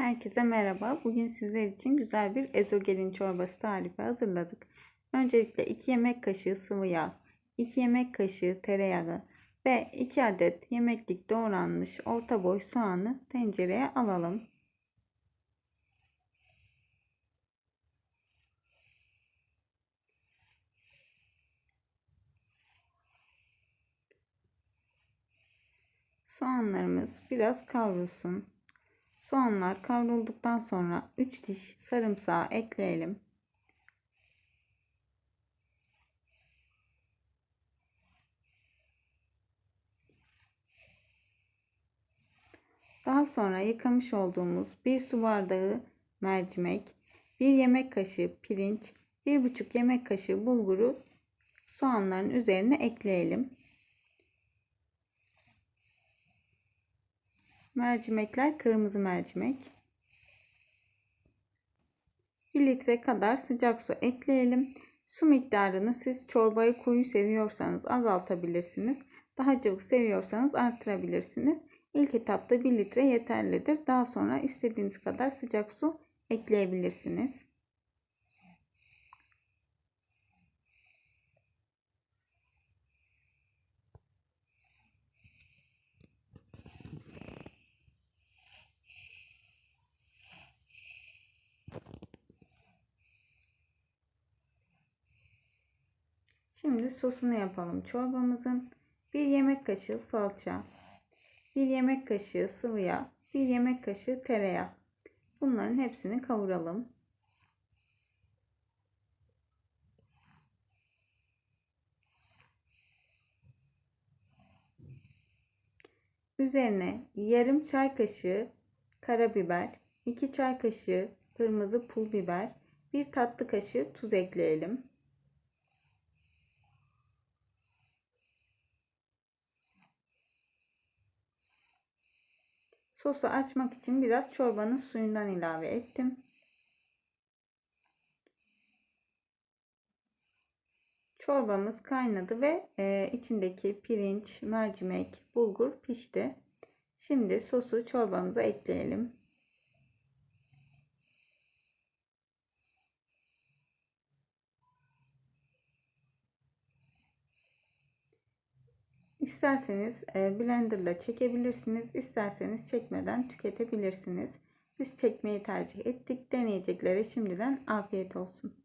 Herkese merhaba. Bugün sizler için güzel bir ezogelin çorbası tarifi hazırladık. Öncelikle 2 yemek kaşığı sıvı yağ, 2 yemek kaşığı tereyağı ve 2 adet yemeklik doğranmış orta boy soğanı tencereye alalım. Soğanlarımız biraz kavrulsun. Soğanlar kavrulduktan sonra 3 diş sarımsağı ekleyelim. Daha sonra yıkamış olduğumuz 1 su bardağı mercimek, 1 yemek kaşığı pirinç, 1,5 yemek kaşığı bulguru soğanların üzerine ekleyelim. Mercimekler kırmızı mercimek. 1 litre kadar sıcak su ekleyelim. Su miktarını siz çorbayı koyu seviyorsanız azaltabilirsiniz. Daha cıvık seviyorsanız artırabilirsiniz. İlk etapta 1 litre yeterlidir. Daha sonra istediğiniz kadar sıcak su ekleyebilirsiniz. Şimdi sosunu yapalım. Çorbamızın 1 yemek kaşığı salça, 1 yemek kaşığı sıvı yağ, 1 yemek kaşığı tereyağı. Bunların hepsini kavuralım. Üzerine yarım çay kaşığı karabiber, 2 çay kaşığı kırmızı pul biber, 1 tatlı kaşığı tuz ekleyelim. Sosu açmak için biraz çorbanın suyundan ilave ettim. Çorbamız kaynadı ve e, içindeki pirinç, mercimek, bulgur pişti. Şimdi sosu çorbamıza ekleyelim. İsterseniz e, blenderla çekebilirsiniz. isterseniz çekmeden tüketebilirsiniz. Biz çekmeyi tercih ettik. Deneyeceklere şimdiden afiyet olsun.